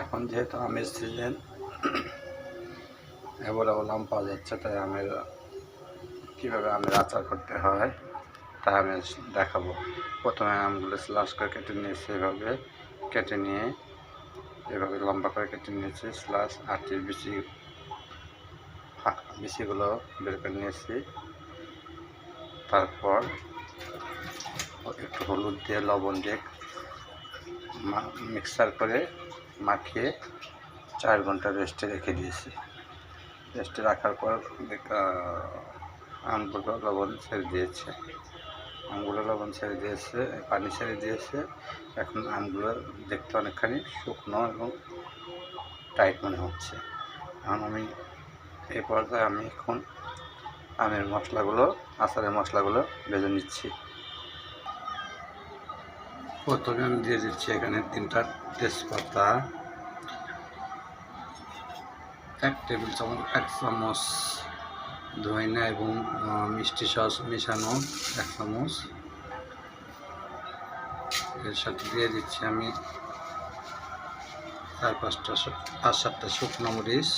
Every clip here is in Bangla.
এখন যেহেতু আমের সিজন অ্যাভেলেবল আম পাওয়া যাচ্ছে, তাই আমের, কীভাবে আমের আচার করতে হয় তা আমি দেখাবো। প্রথমে আমগুলো স্লাস করে কেটে নিয়েছি এভাবে, কেটে নিয়ে এভাবে লম্বা করে কেটে নিয়েছি, স্লাস, আটির বিচি বিচিগুলো বের করে নিয়েছি। তারপর একটু হলুদ দিয়ে, লবণ দিয়ে মিক্সার করে মাখিয়ে চার ঘণ্টা রেস্টে রেখে দিয়েছি। রেস্টে রাখার পর আমগুলো লবণ ছেড়ে দিয়েছে। আমগুলো লবণ ছেড়ে দিয়েছে, পানি ছেড়ে দিয়েছে। এখন আমগুলো দেখতে অনেকখানি শুকনো এবং টাইট মনে হচ্ছে। এখন আমি এই পর্যায়ে আমি এখন আমের মশলাগুলো, আচারের মশলাগুলো ভেজে নিচ্ছি। প্রথমে আমি দিয়ে দিচ্ছি এখানে তিনটা তেজপাতা। এক টেবিল চামচ এক চামচ ধইনা এবং মিষ্টি সস মেশানো এক চামচ। এর সাথে দিয়ে দিচ্ছি আমি চার পাঁচটা পাঁচ সাতটা শুকনো মরিচ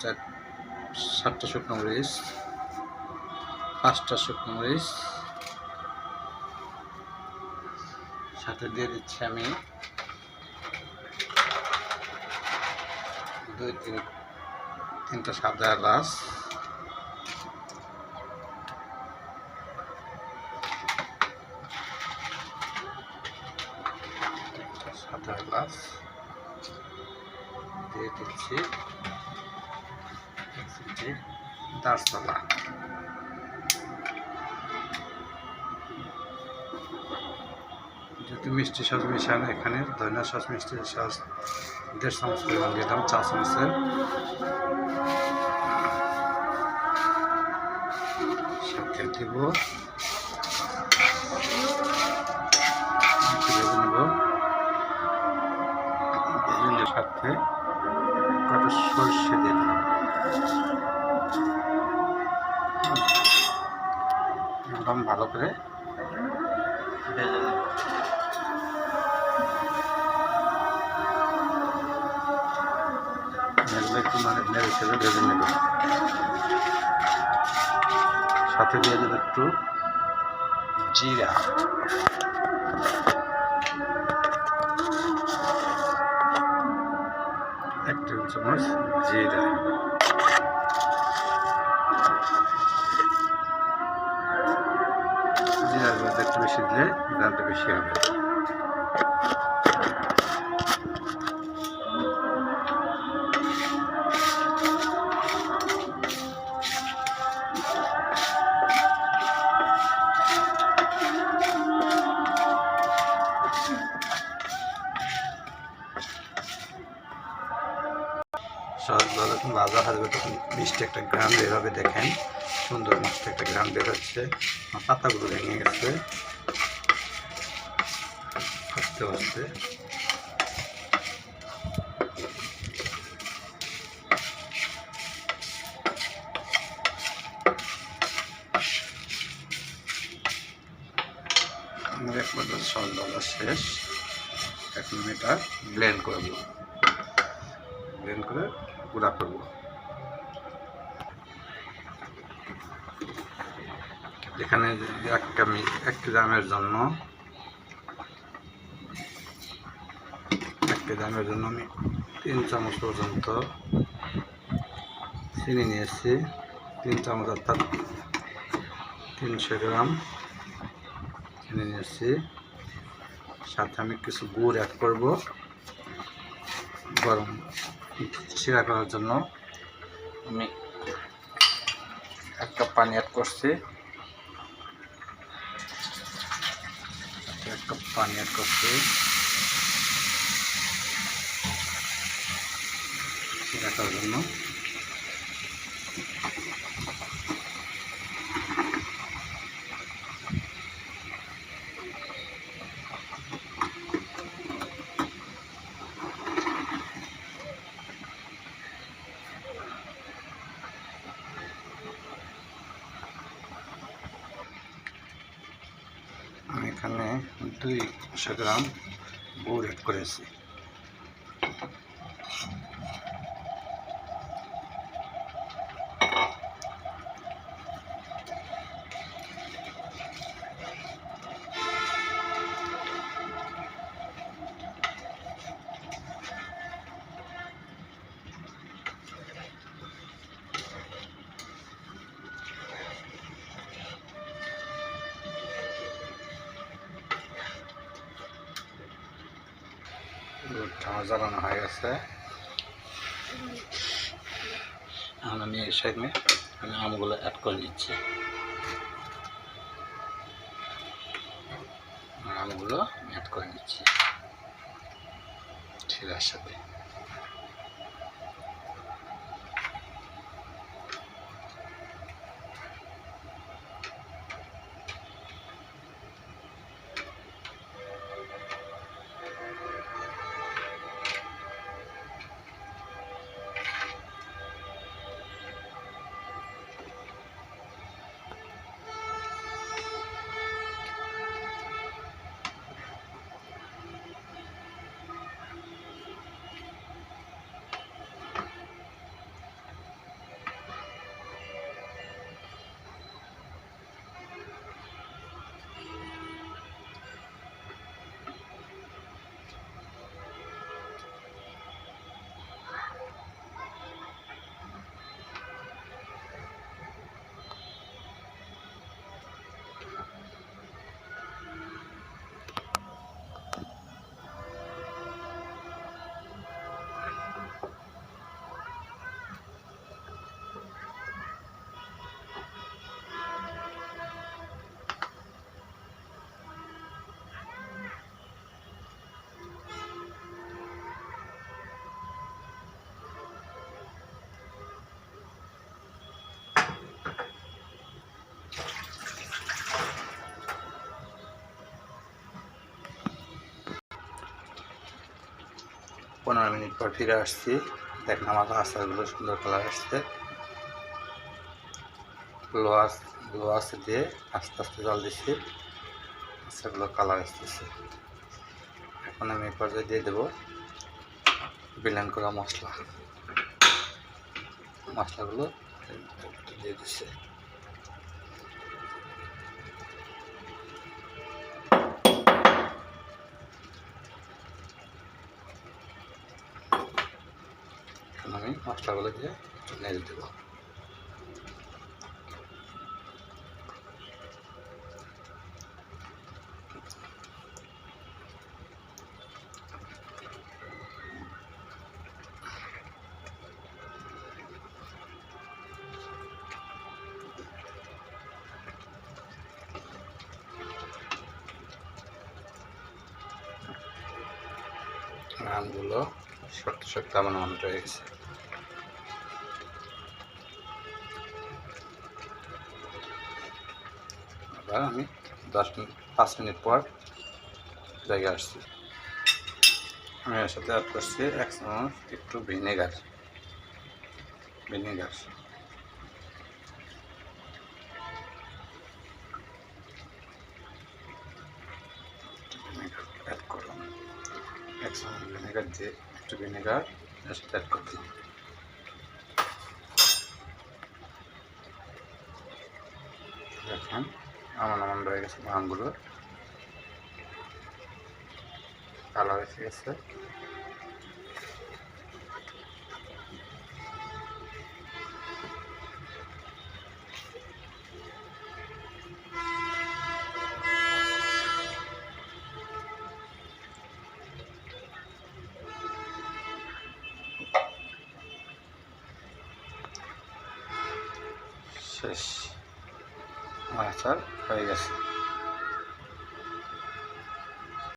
চার সাতটা শুকনো মরিচ, পাঁচটা শুকনো মরিচ সাথে দিয়ে দিচ্ছি আমি। দুই তিন তিনটা সাদা এলাচ। সাদা এলাচ। দিয়ে দিচ্ছি। এক যেহেতু মিষ্টি সস মিশানো এখানে, ধনিয়া সস, মিষ্টি সস, দেড় চামচ পরিমাণ দিলাম, চা চামচের। সাথে একটু একদম ভালো করে ভেজে নেব। একটু মানে ভেজে নেব। সাথে দিয়ে দেবো একটু জিরা। এক টেবিল চামচ জিরা। জিরার মধ্যে একটু বেশি দিলে দামটা বেশি হবে। সহজভাবে যখন ভাজা হবে তখন মিষ্টি একটা গ্রাম বের দেখেন। সুন্দর মিষ্টি একটা গ্রাম বের হচ্ছে। পাতাগুলো ভেঙে গেছে। আস্তে আস্তে। আমার এক পর্যায়ে সস ভাজা শেষ। এখন আমি এটা ব্লেন্ড করব ব্লেন্ড করে গুঁড়া করব। এখানে এক কামি, এক গ্রামের জন্য, এক গ্রামের জন্য আমি তিন চামচ পর্যন্ত চিনি নিয়েছি। তিন চামচ অর্থাৎ তিনশো গ্রাম চিনি নিয়েছি। সাথে আমি কিছু গুড় অ্যাড করব। গরম শিরা করার জন্য আমি এক কাপ পানি অ্যাড করছি। এক কাপ পানি অ্যাড করছি। শিরা করার জন্য আমি এখানে দুইশো গ্রাম গুড় অ্যাড করেছি আমার জ্বালানো হয়ে গেছে। এখন আমি এই সাইডে আমি আমগুলো অ্যাড করে নিচ্ছি। আমগুলো অ্যাড করে নিচ্ছি। ছিলার সাথে পনেরো মিনিট পর ফিরে আসছি। দেখলাম আমার আচারগুলো সুন্দর কালার আসছে। লো আঁচ লো আঁচে দিয়ে আস্তে আস্তে জল দিচ্ছি। আচারগুলো কালার আসতেছে। এখন আমি পর্যায়ে দিয়ে দেবো বিলান করা মশলা। মশলাগুলো দিয়ে দিচ্ছে এখন আমি মশলাগুলো দিয়ে নেড়ে দেবো আমগুলো শক্ত শক্ত আমার মনে হয়ে গেছে। এবার আমি দশ মিনিট, পাঁচ মিনিট পর জায়গায় আসছি। আমি এর সাথে অ্যাড করছি এক চামচ একটু ভিনেগার। ভিনেগার। অ্যাড করলাম। এক চামচ ভিনেগার দিয়ে একটু ভিনেগার সাথে অ্যাড করে দিই দেখেন আমার নামান রয়ে গেছে আমগুলো কালার এসে গেছে শেষ। আমার হয়ে গেছে।